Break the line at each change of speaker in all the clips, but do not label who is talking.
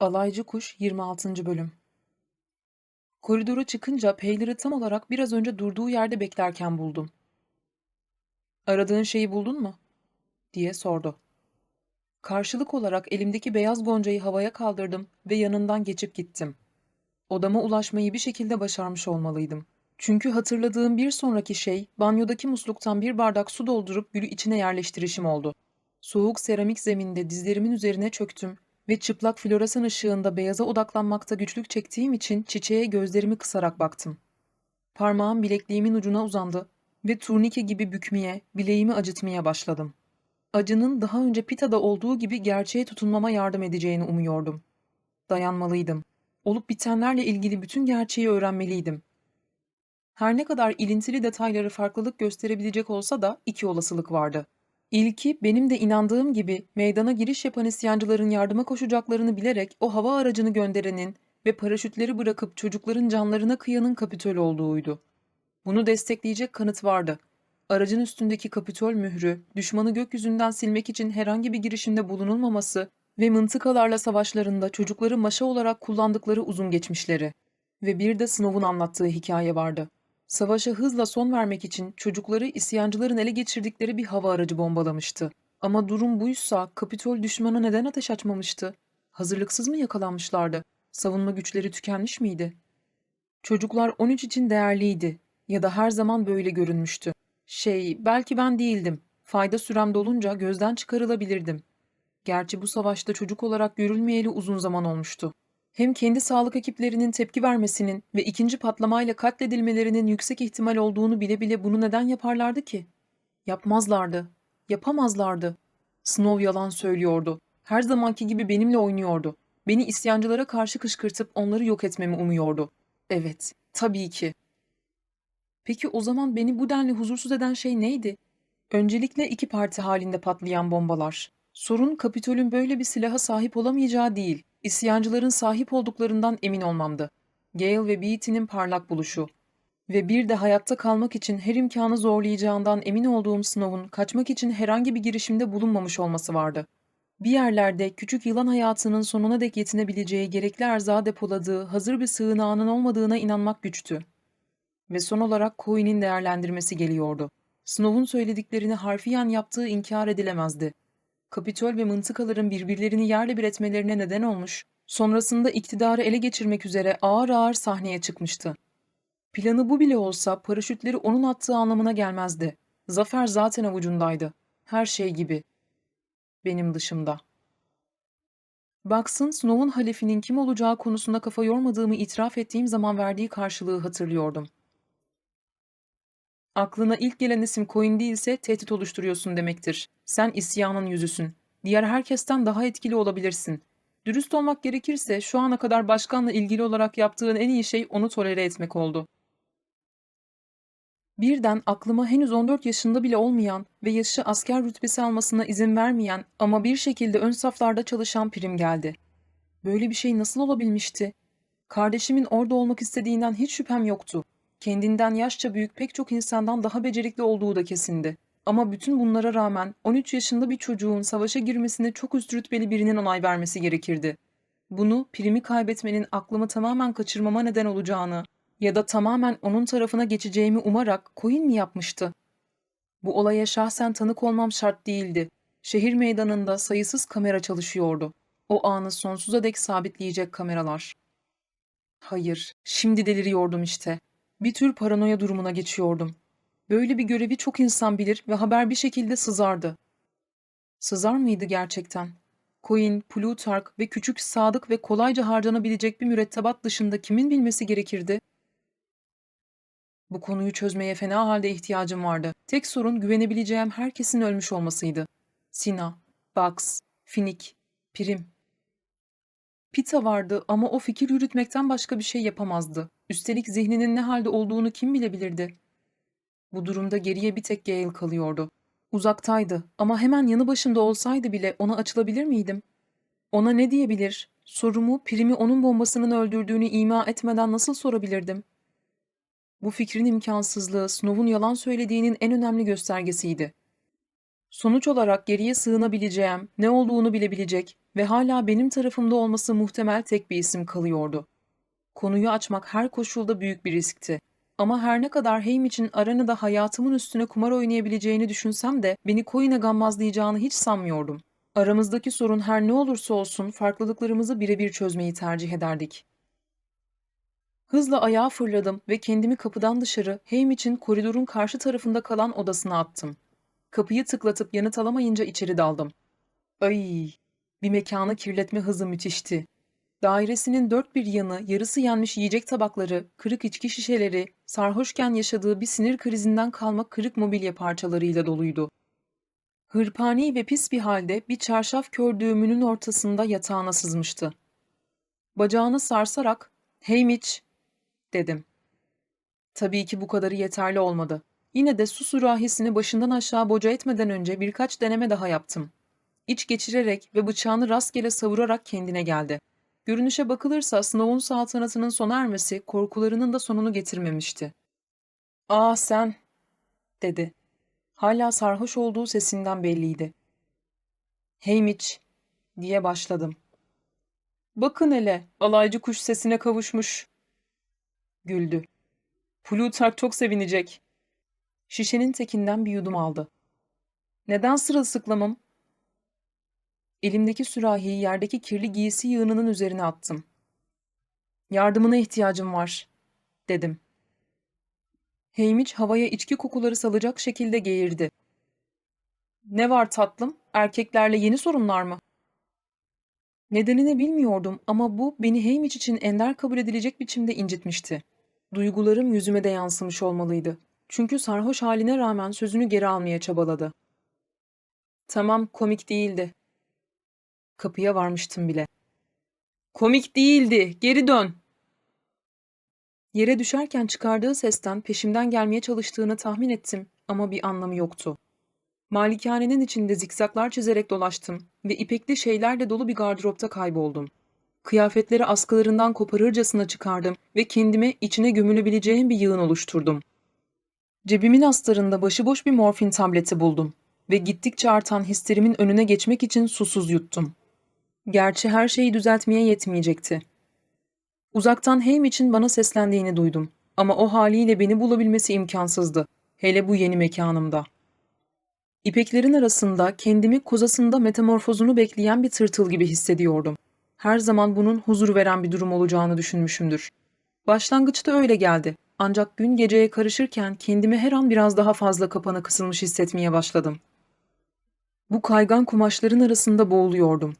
Alaycı Kuş 26. Bölüm Koridora çıkınca Peyler'i tam olarak biraz önce durduğu yerde beklerken buldum. Aradığın şeyi buldun mu? diye sordu. Karşılık olarak elimdeki beyaz goncayı havaya kaldırdım ve yanından geçip gittim. Odama ulaşmayı bir şekilde başarmış olmalıydım. Çünkü hatırladığım bir sonraki şey banyodaki musluktan bir bardak su doldurup gülü içine yerleştirişim oldu. Soğuk seramik zeminde dizlerimin üzerine çöktüm ve çıplak floresan ışığında beyaza odaklanmakta güçlük çektiğim için çiçeğe gözlerimi kısarak baktım. Parmağım bilekliğimin ucuna uzandı ve turnike gibi bükmeye, bileğimi acıtmaya başladım. Acının daha önce Pita'da olduğu gibi gerçeğe tutunmama yardım edeceğini umuyordum. Dayanmalıydım. Olup bitenlerle ilgili bütün gerçeği öğrenmeliydim. Her ne kadar ilintili detayları farklılık gösterebilecek olsa da iki olasılık vardı. İlki benim de inandığım gibi meydana giriş yapan isyancıların yardıma koşacaklarını bilerek o hava aracını gönderenin ve paraşütleri bırakıp çocukların canlarına kıyanın kapitol olduğuydu. Bunu destekleyecek kanıt vardı. Aracın üstündeki kapitol mührü, düşmanı gökyüzünden silmek için herhangi bir girişimde bulunulmaması ve mıntıkalarla savaşlarında çocukları maşa olarak kullandıkları uzun geçmişleri. Ve bir de Snow'un anlattığı hikaye vardı. Savaşa hızla son vermek için çocukları isyancıların ele geçirdikleri bir hava aracı bombalamıştı. Ama durum buysa Kapitol düşmana neden ateş açmamıştı? Hazırlıksız mı yakalanmışlardı? Savunma güçleri tükenmiş miydi? Çocuklar 13 için değerliydi ya da her zaman böyle görünmüştü. Şey, belki ben değildim. Fayda sürem dolunca gözden çıkarılabilirdim. Gerçi bu savaşta çocuk olarak görülmeyeli uzun zaman olmuştu hem kendi sağlık ekiplerinin tepki vermesinin ve ikinci patlamayla katledilmelerinin yüksek ihtimal olduğunu bile bile bunu neden yaparlardı ki? Yapmazlardı. Yapamazlardı. Snow yalan söylüyordu. Her zamanki gibi benimle oynuyordu. Beni isyancılara karşı kışkırtıp onları yok etmemi umuyordu. Evet, tabii ki. Peki o zaman beni bu denli huzursuz eden şey neydi? Öncelikle iki parti halinde patlayan bombalar. Sorun Kapitol'ün böyle bir silaha sahip olamayacağı değil. İsyancıların sahip olduklarından emin olmamdı. Gale ve Beatty'nin parlak buluşu. Ve bir de hayatta kalmak için her imkanı zorlayacağından emin olduğum Snow'un kaçmak için herhangi bir girişimde bulunmamış olması vardı. Bir yerlerde küçük yılan hayatının sonuna dek yetinebileceği gerekli erzağı depoladığı hazır bir sığınağının olmadığına inanmak güçtü. Ve son olarak Coyne'in değerlendirmesi geliyordu. Snow'un söylediklerini harfiyen yaptığı inkar edilemezdi. Kapitol ve mıntıkaların birbirlerini yerle bir etmelerine neden olmuş, sonrasında iktidarı ele geçirmek üzere ağır ağır sahneye çıkmıştı. Planı bu bile olsa paraşütleri onun attığı anlamına gelmezdi. Zafer zaten avucundaydı. Her şey gibi. Benim dışımda. Baksın Snow'un halefinin kim olacağı konusunda kafa yormadığımı itiraf ettiğim zaman verdiği karşılığı hatırlıyordum. Aklına ilk gelen isim Coin değilse tehdit oluşturuyorsun demektir. Sen isyanın yüzüsün. Diğer herkesten daha etkili olabilirsin. Dürüst olmak gerekirse şu ana kadar başkanla ilgili olarak yaptığın en iyi şey onu tolere etmek oldu. Birden aklıma henüz 14 yaşında bile olmayan ve yaşı asker rütbesi almasına izin vermeyen ama bir şekilde ön saflarda çalışan prim geldi. Böyle bir şey nasıl olabilmişti? Kardeşimin orada olmak istediğinden hiç şüphem yoktu. Kendinden yaşça büyük pek çok insandan daha becerikli olduğu da kesindi. Ama bütün bunlara rağmen 13 yaşında bir çocuğun savaşa girmesine çok üst rütbeli birinin onay vermesi gerekirdi. Bunu primi kaybetmenin aklımı tamamen kaçırmama neden olacağını ya da tamamen onun tarafına geçeceğimi umarak Coin mi yapmıştı? Bu olaya şahsen tanık olmam şart değildi. Şehir meydanında sayısız kamera çalışıyordu. O anı sonsuza dek sabitleyecek kameralar. Hayır, şimdi deliriyordum işte. Bir tür paranoya durumuna geçiyordum. Böyle bir görevi çok insan bilir ve haber bir şekilde sızardı. Sızar mıydı gerçekten? Coin, Plutarch ve küçük, sadık ve kolayca harcanabilecek bir mürettebat dışında kimin bilmesi gerekirdi? Bu konuyu çözmeye fena halde ihtiyacım vardı. Tek sorun güvenebileceğim herkesin ölmüş olmasıydı. Sina, Bugs, Finik, Prim. Pita vardı ama o fikir yürütmekten başka bir şey yapamazdı. Üstelik zihninin ne halde olduğunu kim bilebilirdi? Bu durumda geriye bir tek Gale kalıyordu. Uzaktaydı ama hemen yanı başında olsaydı bile ona açılabilir miydim? Ona ne diyebilir? Sorumu Prim'i onun bombasının öldürdüğünü ima etmeden nasıl sorabilirdim? Bu fikrin imkansızlığı Snow'un yalan söylediğinin en önemli göstergesiydi. Sonuç olarak geriye sığınabileceğim, ne olduğunu bilebilecek, ve hala benim tarafımda olması muhtemel tek bir isim kalıyordu. Konuyu açmak her koşulda büyük bir riskti. Ama her ne kadar Haim için aranıda hayatımın üstüne kumar oynayabileceğini düşünsem de beni koyuna gammazlayacağını hiç sanmıyordum. Aramızdaki sorun her ne olursa olsun farklılıklarımızı birebir çözmeyi tercih ederdik. Hızla ayağa fırladım ve kendimi kapıdan dışarı Haim için koridorun karşı tarafında kalan odasına attım. Kapıyı tıklatıp yanıt alamayınca içeri daldım. Ay, bir mekanı kirletme hızı müthişti. Dairesinin dört bir yanı yarısı yenmiş yiyecek tabakları, kırık içki şişeleri, sarhoşken yaşadığı bir sinir krizinden kalma kırık mobilya parçalarıyla doluydu. Hırpani ve pis bir halde bir çarşaf kör düğümünün ortasında yatağına sızmıştı. Bacağını sarsarak, ''Hey Mitch!'' dedim. Tabii ki bu kadarı yeterli olmadı. Yine de su sürahisini başından aşağı boca etmeden önce birkaç deneme daha yaptım. İç geçirerek ve bıçağını rastgele savurarak kendine geldi. Görünüşe bakılırsa Snow'un saltanatının sona ermesi korkularının da sonunu getirmemişti. ''Aa sen'' dedi. Hala sarhoş olduğu sesinden belliydi. ''Hey Mitch'' diye başladım. ''Bakın hele, alaycı kuş sesine kavuşmuş.'' Güldü. ''Plutark çok sevinecek.'' Şişenin tekinden bir yudum aldı. ''Neden sırılsıklamım?'' Elimdeki sürahiyi yerdeki kirli giysi yığınının üzerine attım. Yardımına ihtiyacım var, dedim. Heymiç havaya içki kokuları salacak şekilde geğirdi. Ne var tatlım? Erkeklerle yeni sorunlar mı? Nedenini bilmiyordum ama bu beni Heymiç için ender kabul edilecek biçimde incitmişti. Duygularım yüzüme de yansımış olmalıydı. Çünkü sarhoş haline rağmen sözünü geri almaya çabaladı. Tamam, komik değildi. Kapıya varmıştım bile. Komik değildi, geri dön. Yere düşerken çıkardığı sesten peşimden gelmeye çalıştığını tahmin ettim ama bir anlamı yoktu. Malikanenin içinde zikzaklar çizerek dolaştım ve ipekli şeylerle dolu bir gardıropta kayboldum. Kıyafetleri askılarından koparırcasına çıkardım ve kendime içine gömülebileceğim bir yığın oluşturdum. Cebimin astarında başıboş bir morfin tableti buldum ve gittikçe artan histerimin önüne geçmek için susuz yuttum. Gerçi her şeyi düzeltmeye yetmeyecekti. Uzaktan Haim için bana seslendiğini duydum. Ama o haliyle beni bulabilmesi imkansızdı. Hele bu yeni mekanımda. İpeklerin arasında kendimi kozasında metamorfozunu bekleyen bir tırtıl gibi hissediyordum. Her zaman bunun huzur veren bir durum olacağını düşünmüşümdür. Başlangıçta öyle geldi. Ancak gün geceye karışırken kendimi her an biraz daha fazla kapana kısılmış hissetmeye başladım. Bu kaygan kumaşların arasında boğuluyordum.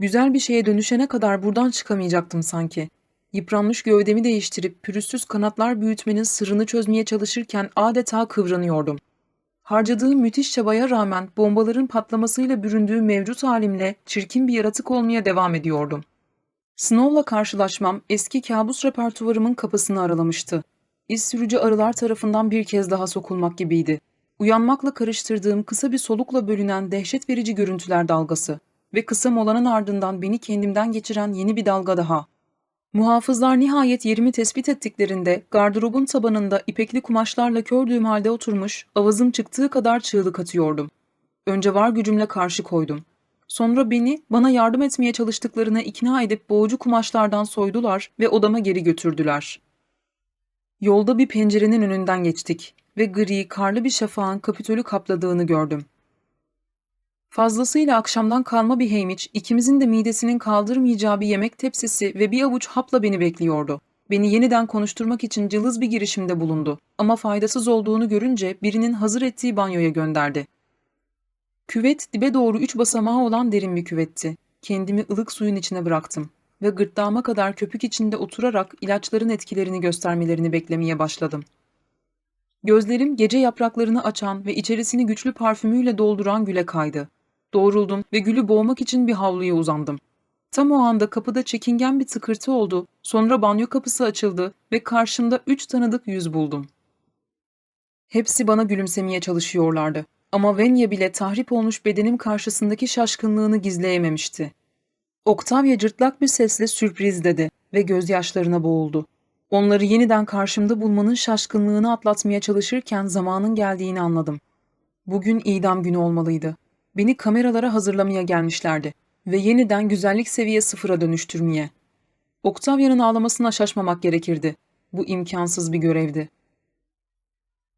Güzel bir şeye dönüşene kadar buradan çıkamayacaktım sanki. Yıpranmış gövdemi değiştirip pürüzsüz kanatlar büyütmenin sırrını çözmeye çalışırken adeta kıvranıyordum. Harcadığım müthiş çabaya rağmen bombaların patlamasıyla büründüğü mevcut halimle çirkin bir yaratık olmaya devam ediyordum. Snow'la karşılaşmam eski kabus repertuvarımın kapısını aralamıştı. İz sürücü arılar tarafından bir kez daha sokulmak gibiydi. Uyanmakla karıştırdığım kısa bir solukla bölünen dehşet verici görüntüler dalgası ve kısa molanın ardından beni kendimden geçiren yeni bir dalga daha. Muhafızlar nihayet yerimi tespit ettiklerinde gardırobun tabanında ipekli kumaşlarla kördüğüm halde oturmuş, avazım çıktığı kadar çığlık atıyordum. Önce var gücümle karşı koydum. Sonra beni bana yardım etmeye çalıştıklarına ikna edip boğucu kumaşlardan soydular ve odama geri götürdüler. Yolda bir pencerenin önünden geçtik ve gri, karlı bir şafağın kapitölü kapladığını gördüm. Fazlasıyla akşamdan kalma bir heymiç, ikimizin de midesinin kaldırmayacağı bir yemek tepsisi ve bir avuç hapla beni bekliyordu. Beni yeniden konuşturmak için cılız bir girişimde bulundu. Ama faydasız olduğunu görünce birinin hazır ettiği banyoya gönderdi. Küvet dibe doğru üç basamağı olan derin bir küvetti. Kendimi ılık suyun içine bıraktım ve gırtlağıma kadar köpük içinde oturarak ilaçların etkilerini göstermelerini beklemeye başladım. Gözlerim gece yapraklarını açan ve içerisini güçlü parfümüyle dolduran güle kaydı. Doğruldum ve gülü boğmak için bir havluya uzandım. Tam o anda kapıda çekingen bir tıkırtı oldu, sonra banyo kapısı açıldı ve karşımda üç tanıdık yüz buldum. Hepsi bana gülümsemeye çalışıyorlardı ama Venya bile tahrip olmuş bedenim karşısındaki şaşkınlığını gizleyememişti. Octavia cırtlak bir sesle sürpriz dedi ve gözyaşlarına boğuldu. Onları yeniden karşımda bulmanın şaşkınlığını atlatmaya çalışırken zamanın geldiğini anladım. Bugün idam günü olmalıydı. Beni kameralara hazırlamaya gelmişlerdi. ve yeniden güzellik seviye sıfıra dönüştürmeye. Octavia'nın ağlamasına şaşmamak gerekirdi. Bu imkansız bir görevdi.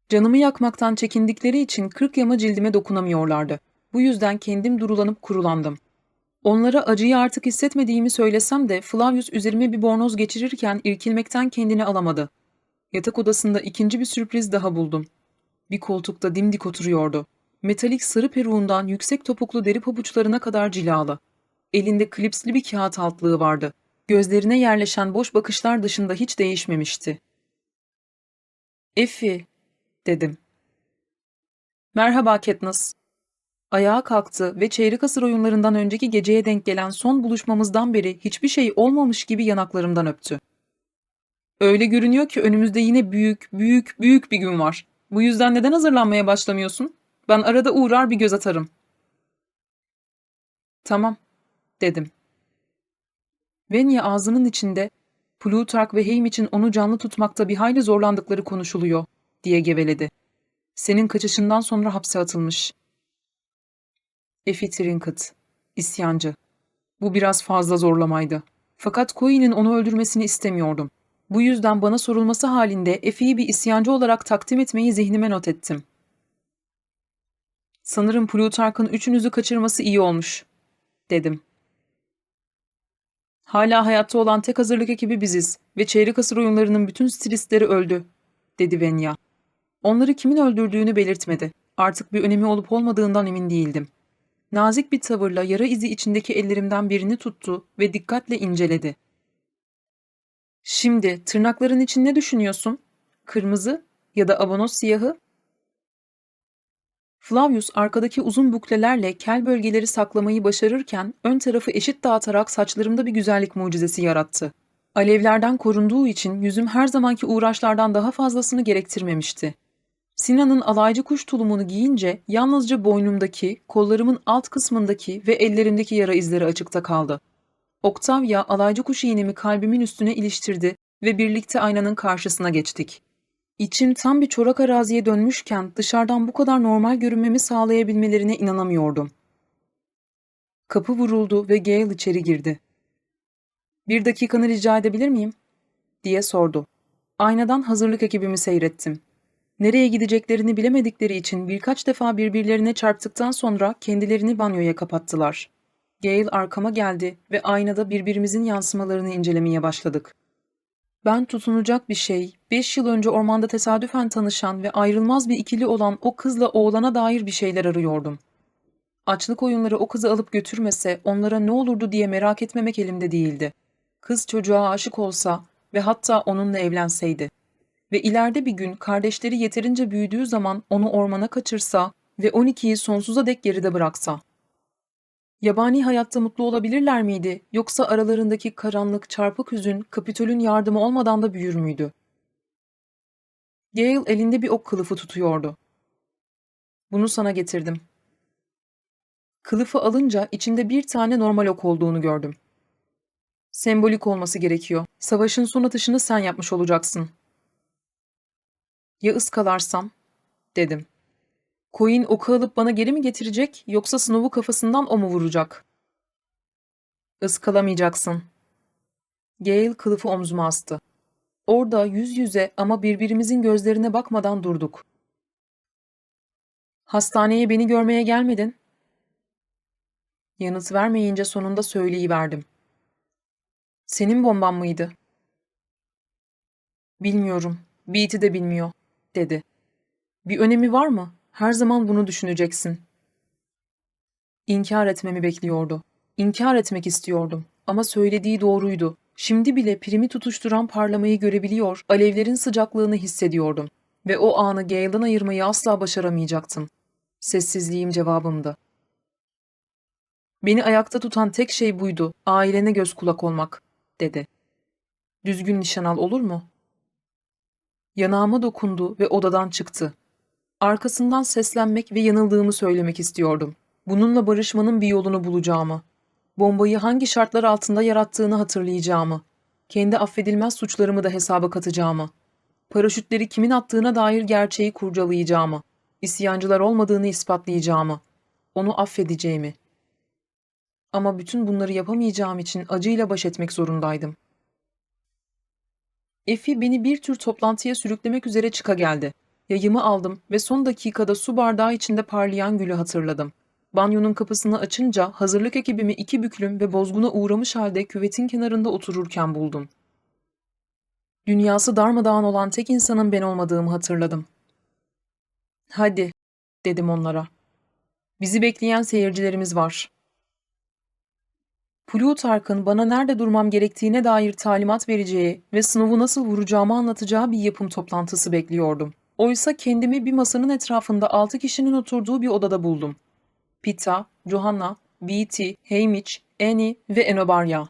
Canımı yakmaktan çekindikleri için kırk yama cildime dokunamıyorlardı. Bu yüzden kendim durulanıp kurulandım. Onlara acıyı artık hissetmediğimi söylesem de Flavius üzerime bir bornoz geçirirken irkilmekten kendini alamadı. Yatak odasında ikinci bir sürpriz daha buldum. Bir koltukta dimdik oturuyordu. Metalik sarı peruğundan yüksek topuklu deri pabuçlarına kadar cilalı. Elinde klipsli bir kağıt altlığı vardı. Gözlerine yerleşen boş bakışlar dışında hiç değişmemişti. Effie, dedim. Merhaba Katniss. Ayağa kalktı ve çeyrek asır oyunlarından önceki geceye denk gelen son buluşmamızdan beri hiçbir şey olmamış gibi yanaklarımdan öptü. Öyle görünüyor ki önümüzde yine büyük, büyük, büyük bir gün var. Bu yüzden neden hazırlanmaya başlamıyorsun? Ben arada uğrar bir göz atarım. Tamam, dedim. Venya ağzının içinde Plutark ve Heym için onu canlı tutmakta bir hayli zorlandıkları konuşuluyor, diye geveledi. Senin kaçışından sonra hapse atılmış. Effie Trinket, isyancı. Bu biraz fazla zorlamaydı. Fakat Coyne'in onu öldürmesini istemiyordum. Bu yüzden bana sorulması halinde Effie'yi bir isyancı olarak takdim etmeyi zihnime not ettim. Sanırım Plutark'ın üçünüzü kaçırması iyi olmuş, dedim. Hala hayatta olan tek hazırlık ekibi biziz ve çeyrek asır oyunlarının bütün stilistleri öldü, dedi Venya. Onları kimin öldürdüğünü belirtmedi. Artık bir önemi olup olmadığından emin değildim. Nazik bir tavırla yara izi içindeki ellerimden birini tuttu ve dikkatle inceledi. Şimdi tırnakların için ne düşünüyorsun? Kırmızı ya da abonoz siyahı? Flavius arkadaki uzun buklelerle kel bölgeleri saklamayı başarırken ön tarafı eşit dağıtarak saçlarımda bir güzellik mucizesi yarattı. Alevlerden korunduğu için yüzüm her zamanki uğraşlardan daha fazlasını gerektirmemişti. Sinan'ın alaycı kuş tulumunu giyince yalnızca boynumdaki, kollarımın alt kısmındaki ve ellerimdeki yara izleri açıkta kaldı. Octavia alaycı kuş iğnemi kalbimin üstüne iliştirdi ve birlikte aynanın karşısına geçtik. İçim tam bir çorak araziye dönmüşken dışarıdan bu kadar normal görünmemi sağlayabilmelerine inanamıyordum. Kapı vuruldu ve Gale içeri girdi. ''Bir dakikanı rica edebilir miyim?'' diye sordu. Aynadan hazırlık ekibimi seyrettim. Nereye gideceklerini bilemedikleri için birkaç defa birbirlerine çarptıktan sonra kendilerini banyoya kapattılar. Gale arkama geldi ve aynada birbirimizin yansımalarını incelemeye başladık. Ben tutunacak bir şey, beş yıl önce ormanda tesadüfen tanışan ve ayrılmaz bir ikili olan o kızla oğlana dair bir şeyler arıyordum. Açlık oyunları o kızı alıp götürmese onlara ne olurdu diye merak etmemek elimde değildi. Kız çocuğa aşık olsa ve hatta onunla evlenseydi. Ve ileride bir gün kardeşleri yeterince büyüdüğü zaman onu ormana kaçırsa ve 12'yi sonsuza dek geride bıraksa. Yabani hayatta mutlu olabilirler miydi yoksa aralarındaki karanlık çarpık hüzün Kapitol'ün yardımı olmadan da büyür müydü? Gale elinde bir ok kılıfı tutuyordu. Bunu sana getirdim. Kılıfı alınca içinde bir tane normal ok olduğunu gördüm. Sembolik olması gerekiyor. Savaşın son atışını sen yapmış olacaksın. Ya ıskalarsam? Dedim. Coin oku alıp bana geri mi getirecek yoksa Snow'u kafasından o mu vuracak? Iskalamayacaksın. Gale kılıfı omzuma astı. Orada yüz yüze ama birbirimizin gözlerine bakmadan durduk. Hastaneye beni görmeye gelmedin. Yanıt vermeyince sonunda söyleyiverdim. Senin bomban mıydı? Bilmiyorum. Beat'i de bilmiyor, dedi. Bir önemi var mı? Her zaman bunu düşüneceksin. İnkar etmemi bekliyordu. İnkar etmek istiyordum. Ama söylediği doğruydu. Şimdi bile primi tutuşturan parlamayı görebiliyor, alevlerin sıcaklığını hissediyordum. Ve o anı Gale'dan ayırmayı asla başaramayacaktım. Sessizliğim cevabımdı. Beni ayakta tutan tek şey buydu, ailene göz kulak olmak, dedi. Düzgün nişan al olur mu? Yanağıma dokundu ve odadan çıktı. Arkasından seslenmek ve yanıldığımı söylemek istiyordum. Bununla barışmanın bir yolunu bulacağımı. Bombayı hangi şartlar altında yarattığını hatırlayacağımı. Kendi affedilmez suçlarımı da hesaba katacağımı. Paraşütleri kimin attığına dair gerçeği kurcalayacağımı. İsyancılar olmadığını ispatlayacağımı. Onu affedeceğimi. Ama bütün bunları yapamayacağım için acıyla baş etmek zorundaydım. Efi beni bir tür toplantıya sürüklemek üzere çıka geldi. Yayımı aldım ve son dakikada su bardağı içinde parlayan gülü hatırladım. Banyonun kapısını açınca hazırlık ekibimi iki büklüm ve bozguna uğramış halde küvetin kenarında otururken buldum. Dünyası darmadağın olan tek insanın ben olmadığımı hatırladım. Hadi, dedim onlara. Bizi bekleyen seyircilerimiz var. Plutark'ın bana nerede durmam gerektiğine dair talimat vereceği ve sınavı nasıl vuracağımı anlatacağı bir yapım toplantısı bekliyordum. Oysa kendimi bir masanın etrafında altı kişinin oturduğu bir odada buldum. Pita, Johanna, Beatty, Hamish, Annie ve Enobarya.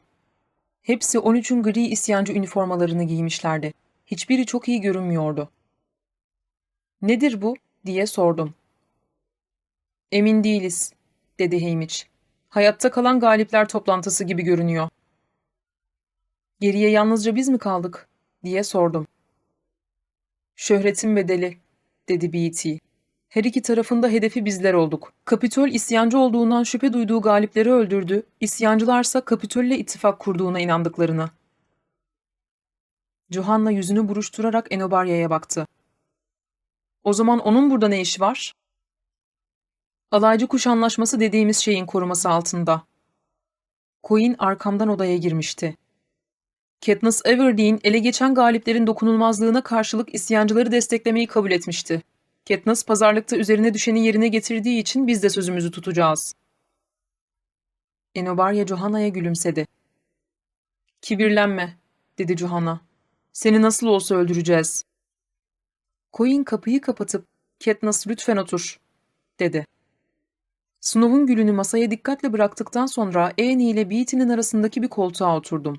Hepsi 13'ün gri isyancı üniformalarını giymişlerdi. Hiçbiri çok iyi görünmüyordu. Nedir bu? diye sordum. Emin değiliz, dedi Hamish. Hayatta kalan galipler toplantısı gibi görünüyor. Geriye yalnızca biz mi kaldık? diye sordum. Şöhretin bedeli, dedi Beatty. Her iki tarafında hedefi bizler olduk. Kapitol isyancı olduğundan şüphe duyduğu galipleri öldürdü, isyancılarsa Kapitol'le ittifak kurduğuna inandıklarını. Johanna yüzünü buruşturarak Enobarya'ya baktı. O zaman onun burada ne işi var? Alaycı kuş anlaşması dediğimiz şeyin koruması altında. Coin arkamdan odaya girmişti. Katniss Everdeen ele geçen galiplerin dokunulmazlığına karşılık isyancıları desteklemeyi kabul etmişti. Katniss pazarlıkta üzerine düşeni yerine getirdiği için biz de sözümüzü tutacağız. Enobarya Johanna'ya gülümsedi. Kibirlenme, dedi Johanna. Seni nasıl olsa öldüreceğiz. Coin kapıyı kapatıp, Katniss lütfen otur, dedi. Snow'un gülünü masaya dikkatle bıraktıktan sonra Annie ile Beatty'nin arasındaki bir koltuğa oturdum.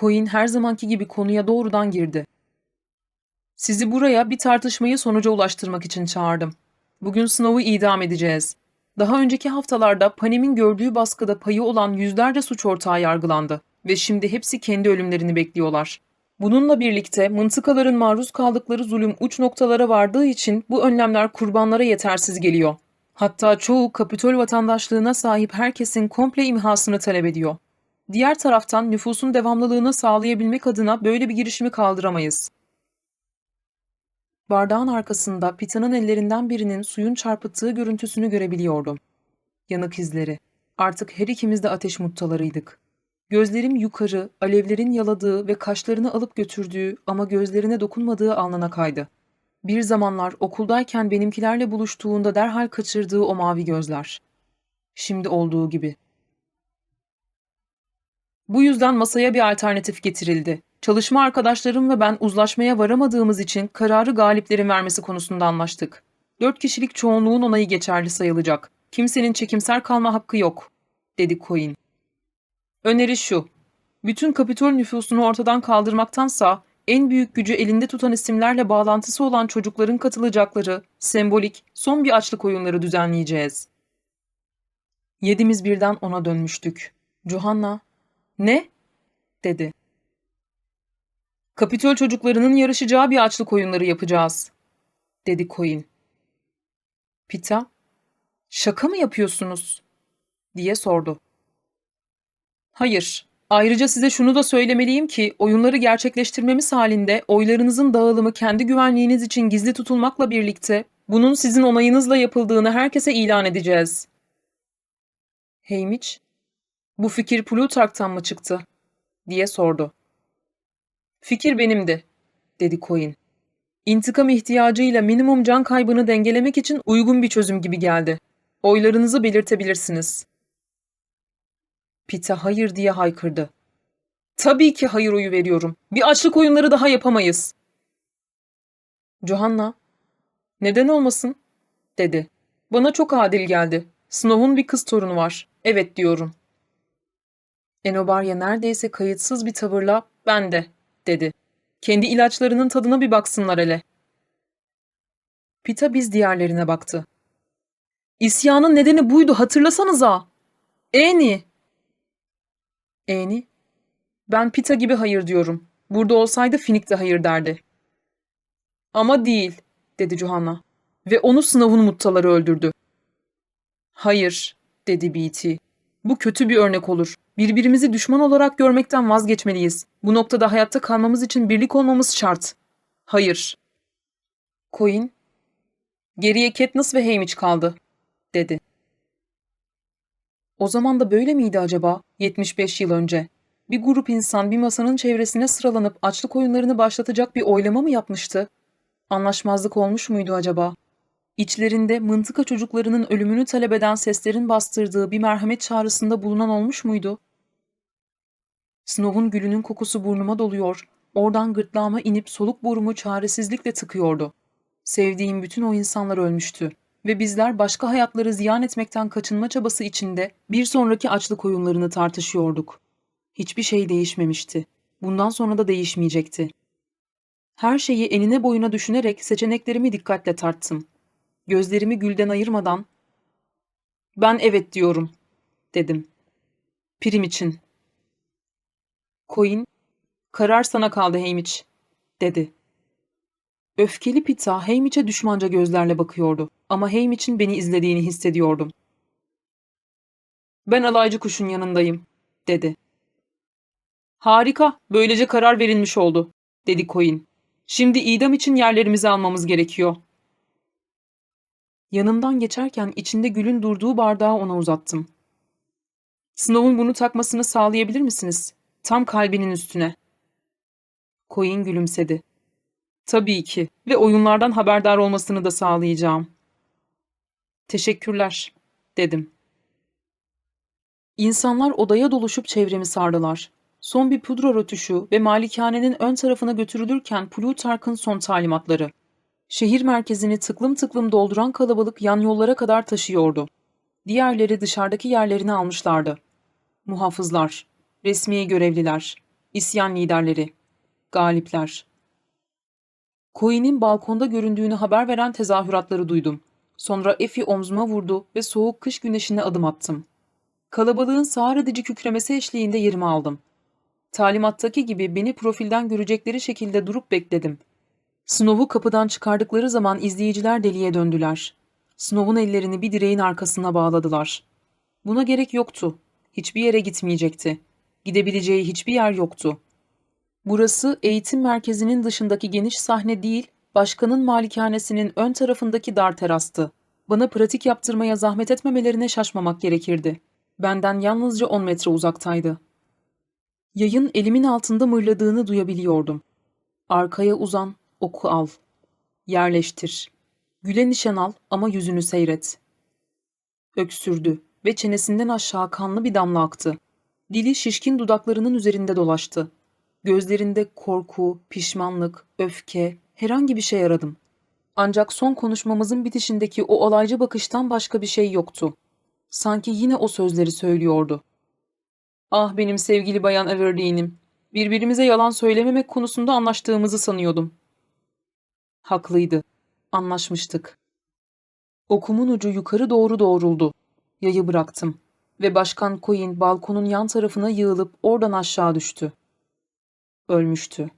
Coin her zamanki gibi konuya doğrudan girdi. Sizi buraya bir tartışmayı sonuca ulaştırmak için çağırdım. Bugün Snow'u idam edeceğiz. Daha önceki haftalarda Panem'in gördüğü baskıda payı olan yüzlerce suç ortağı yargılandı ve şimdi hepsi kendi ölümlerini bekliyorlar. Bununla birlikte mıntıkaların maruz kaldıkları zulüm uç noktalara vardığı için bu önlemler kurbanlara yetersiz geliyor. Hatta çoğu Kapitol vatandaşlığına sahip herkesin komple imhasını talep ediyor. Diğer taraftan nüfusun devamlılığını sağlayabilmek adına böyle bir girişimi kaldıramayız. Bardağın arkasında Pita'nın ellerinden birinin suyun çarpıttığı görüntüsünü görebiliyordum. Yanık izleri. Artık her ikimiz de ateş muttalarıydık. Gözlerim yukarı, alevlerin yaladığı ve kaşlarını alıp götürdüğü ama gözlerine dokunmadığı alnına kaydı. Bir zamanlar okuldayken benimkilerle buluştuğunda derhal kaçırdığı o mavi gözler. Şimdi olduğu gibi. Bu yüzden masaya bir alternatif getirildi. Çalışma arkadaşlarım ve ben uzlaşmaya varamadığımız için kararı galiplerin vermesi konusunda anlaştık. Dört kişilik çoğunluğun onayı geçerli sayılacak. Kimsenin çekimser kalma hakkı yok, dedi Coin. Öneri şu. Bütün Kapitol nüfusunu ortadan kaldırmaktansa en büyük gücü elinde tutan isimlerle bağlantısı olan çocukların katılacakları sembolik son bir açlık oyunları düzenleyeceğiz. Yedimiz birden ona dönmüştük. Johanna, ne? dedi. Kapitol çocuklarının yarışacağı bir açlık oyunları yapacağız, dedi Coin. Pita, şaka mı yapıyorsunuz? diye sordu. Hayır, ayrıca size şunu da söylemeliyim ki oyunları gerçekleştirmemiz halinde oylarınızın dağılımı kendi güvenliğiniz için gizli tutulmakla birlikte bunun sizin onayınızla yapıldığını herkese ilan edeceğiz. Heymiç, bu fikir Plutark'tan mı çıktı? diye sordu. Fikir benimdi, dedi Coin. İntikam ihtiyacıyla minimum can kaybını dengelemek için uygun bir çözüm gibi geldi. Oylarınızı belirtebilirsiniz. Pita hayır diye haykırdı. Tabii ki hayır oyu veriyorum. Bir açlık oyunları daha yapamayız. Johanna, neden olmasın? dedi. Bana çok adil geldi. Snow'un bir kız torunu var. Evet diyorum. Enobarya neredeyse kayıtsız bir tavırla ben de dedi. Kendi ilaçlarının tadına bir baksınlar hele. Pita biz diğerlerine baktı. İsyanın nedeni buydu hatırlasanıza. Eni. Eni. Ben Pita gibi hayır diyorum. Burada olsaydı Finik de hayır derdi. Ama değil, dedi Johanna. Ve onu sınavın muttaları öldürdü. Hayır, dedi Beatty. Bu kötü bir örnek olur. Birbirimizi düşman olarak görmekten vazgeçmeliyiz. Bu noktada hayatta kalmamız için birlik olmamız şart. Hayır. Coin, geriye Katniss ve Haymitch kaldı, dedi. O zaman da böyle miydi acaba 75 yıl önce? Bir grup insan bir masanın çevresine sıralanıp açlık oyunlarını başlatacak bir oylama mı yapmıştı? Anlaşmazlık olmuş muydu acaba? İçlerinde mıntıka çocuklarının ölümünü talep eden seslerin bastırdığı bir merhamet çağrısında bulunan olmuş muydu? Snow'un gülünün kokusu burnuma doluyor, oradan gırtlağıma inip soluk borumu çaresizlikle tıkıyordu. Sevdiğim bütün o insanlar ölmüştü ve bizler başka hayatları ziyan etmekten kaçınma çabası içinde bir sonraki açlık oyunlarını tartışıyorduk. Hiçbir şey değişmemişti. Bundan sonra da değişmeyecekti. Her şeyi enine boyuna düşünerek seçeneklerimi dikkatle tarttım. Gözlerimi gülden ayırmadan "Ben evet diyorum." dedim. Prim için. Coin, "Karar sana kaldı Haymitch." dedi. Öfkeli Pita Haymitch'e düşmanca gözlerle bakıyordu ama Haymitch'in beni izlediğini hissediyordum. "Ben alaycı kuşun yanındayım." dedi. "Harika, böylece karar verilmiş oldu." dedi Coin. "Şimdi idam için yerlerimizi almamız gerekiyor." Yanımdan geçerken içinde gülün durduğu bardağı ona uzattım. Snow'un bunu takmasını sağlayabilir misiniz? Tam kalbinin üstüne. Coin gülümsedi. Tabii ki ve oyunlardan haberdar olmasını da sağlayacağım. Teşekkürler, dedim. İnsanlar odaya doluşup çevremi sardılar. Son bir pudra rötuşu ve malikanenin ön tarafına götürülürken Plutark'ın son talimatları. Şehir merkezini tıklım tıklım dolduran kalabalık yan yollara kadar taşıyordu. Diğerleri dışarıdaki yerlerini almışlardı. Muhafızlar, resmi görevliler, isyan liderleri, galipler. Coin'in balkonda göründüğünü haber veren tezahüratları duydum. Sonra Effie omzuma vurdu ve soğuk kış güneşine adım attım. Kalabalığın sağır edici kükremesi eşliğinde yerimi aldım. Talimattaki gibi beni profilden görecekleri şekilde durup bekledim. Snow'u kapıdan çıkardıkları zaman izleyiciler deliye döndüler. Snow'un ellerini bir direğin arkasına bağladılar. Buna gerek yoktu. Hiçbir yere gitmeyecekti. Gidebileceği hiçbir yer yoktu. Burası eğitim merkezinin dışındaki geniş sahne değil, başkanın malikanesinin ön tarafındaki dar terastı. Bana pratik yaptırmaya zahmet etmemelerine şaşmamak gerekirdi. Benden yalnızca 10 metre uzaktaydı. Yayın elimin altında mırladığını duyabiliyordum. Arkaya uzan, oku al. Yerleştir. Güle nişan al ama yüzünü seyret. Öksürdü ve çenesinden aşağı kanlı bir damla aktı. Dili şişkin dudaklarının üzerinde dolaştı. Gözlerinde korku, pişmanlık, öfke, herhangi bir şey aradım. Ancak son konuşmamızın bitişindeki o olaycı bakıştan başka bir şey yoktu. Sanki yine o sözleri söylüyordu. Ah benim sevgili bayan Everdene'im. Birbirimize yalan söylememek konusunda anlaştığımızı sanıyordum. Haklıydı. Anlaşmıştık. Okumun ucu yukarı doğru doğruldu. Yayı bıraktım ve Başkan Coin balkonun yan tarafına yığılıp oradan aşağı düştü. Ölmüştü.